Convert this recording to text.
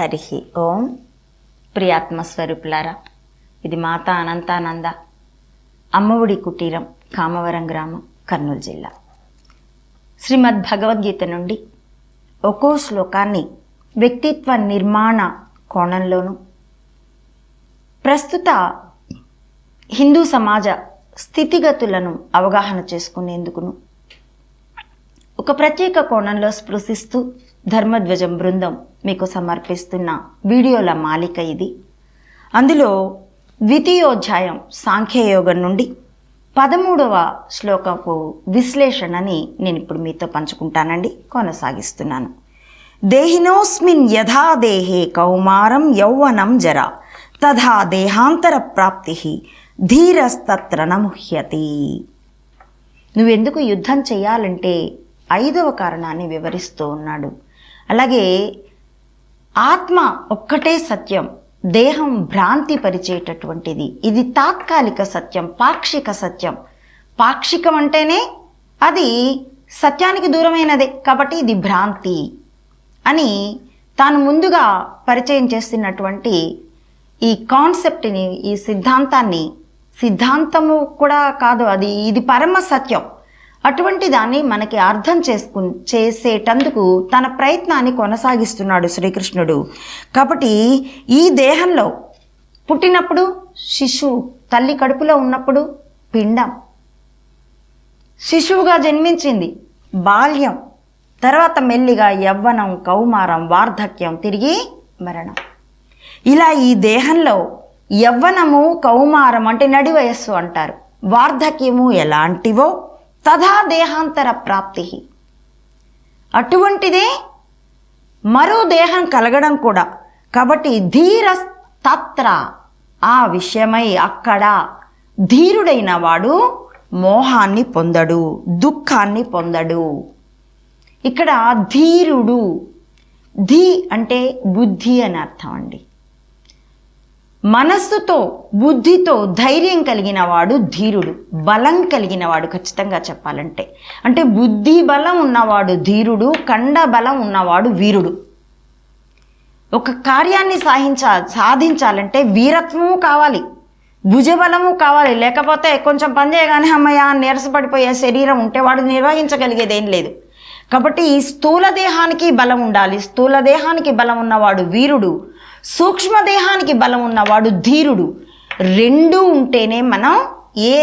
హరి ఓం ప్రియాత్మస్వరూపులారా ఇది మాత అనంతానంద అమ్మఒడి కుటీరం కామవరం గ్రామం కర్నూలు జిల్లా. శ్రీమద్ భగవద్గీత నుండి ఒక్కో శ్లోకాన్ని వ్యక్తిత్వ నిర్మాణ కోణంలోనూ ప్రస్తుత హిందూ సమాజ స్థితిగతులను అవగాహన చేసుకునేందుకును ఒక ప్రత్యేక కోణంలో స్పృశిస్తూ ధర్మధ్వజం బృందం మీకు సమర్పిస్తున్న వీడియోల మాలిక ఇది. అందులో ద్వితీయోధ్యాయం సాంఖ్యయోగం నుండి పదమూడవ శ్లోకపు విశ్లేషణని నేను ఇప్పుడు మీతో పంచుకుంటానండి కొనసాగిస్తున్నాను. దేహినోస్మిన్ యథా దేహే కౌమారం యౌవనం జరా తథా దేహాంతర ప్రాప్తి ధీరస్తత్ర నముహ్యతి. నువ్వెందుకు యుద్ధం చేయాలంటే ఐదవ కారణాన్ని వివరిస్తూ ఉన్నాడు. అలాగే ఆత్మ ఒక్కటే సత్యం దేహం భ్రాంతి పరిచేటటువంటిది. ఇది తాత్కాలిక సత్యం పాక్షిక సత్యం. పాక్షికం అంటేనే అది సత్యానికి దూరమైనదే కాబట్టి ఇది భ్రాంతి అని తాను ముందుగా పరిచయం చేస్తున్నటువంటి ఈ కాన్సెప్ట్ని ఈ సిద్ధాంతాన్ని. సిద్ధాంతము కూడా కాదు అది ఇది పరమ సత్యం. అటువంటి దాన్ని మనకి అర్థం చేసుకు చేసేటందుకు తన ప్రయత్నాన్ని కొనసాగిస్తున్నాడు శ్రీకృష్ణుడు. కాబట్టి ఈ దేహంలో పుట్టినప్పుడు శిశువు తల్లి కడుపులో ఉన్నప్పుడు పిండం. శిశువుగా జన్మించింది బాల్యం. తర్వాత మెల్లిగా యవ్వనం కౌమారం వార్ధక్యం తిరిగి మరణం. ఇలా ఈ దేహంలో యవ్వనము కౌమారం అంటే నడి వయస్సు అంటారు. వార్ధక్యము ఎలాంటివో తథా దేహాంతర ప్రాప్తి. అటువంటిదే మరో దేహం కలగడం కూడా. కాబట్టి ధీర తత్ర ఆ విషయమై అక్కడ ధీరుడైన వాడు మోహాన్ని పొందడు దుఃఖాన్ని పొందడు. ఇక్కడ ధీరుడు ధీ అంటే బుద్ధి అని అర్థం అండి. మనస్సుతో బుద్ధితో ధైర్యం కలిగిన వాడు ధీరుడు బలం కలిగిన వాడు ఖచ్చితంగా చెప్పాలంటే. అంటే బుద్ధి బలం ఉన్నవాడు ధీరుడు కండ బలం ఉన్నవాడు వీరుడు. ఒక కార్యాన్ని సాధించా సాధించాలంటే వీరత్వము కావాలి. భుజబలము కావాలి. లేకపోతే కొంచెం పని చేయగానే అమ్మయ్య నీరసపడిపోయే శరీరం ఉంటే వాడు నిర్వహించగలిగేది ఏం లేదు. కాబట్టి స్థూల దేహానికి బలం ఉండాలి. స్థూల దేహానికి బలం ఉన్నవాడు వీరుడు. సూక్ష్మ దేహానికి బలం ఉన్నవాడు ధీరుడు. రెండు ఉంటేనే మనం ఏ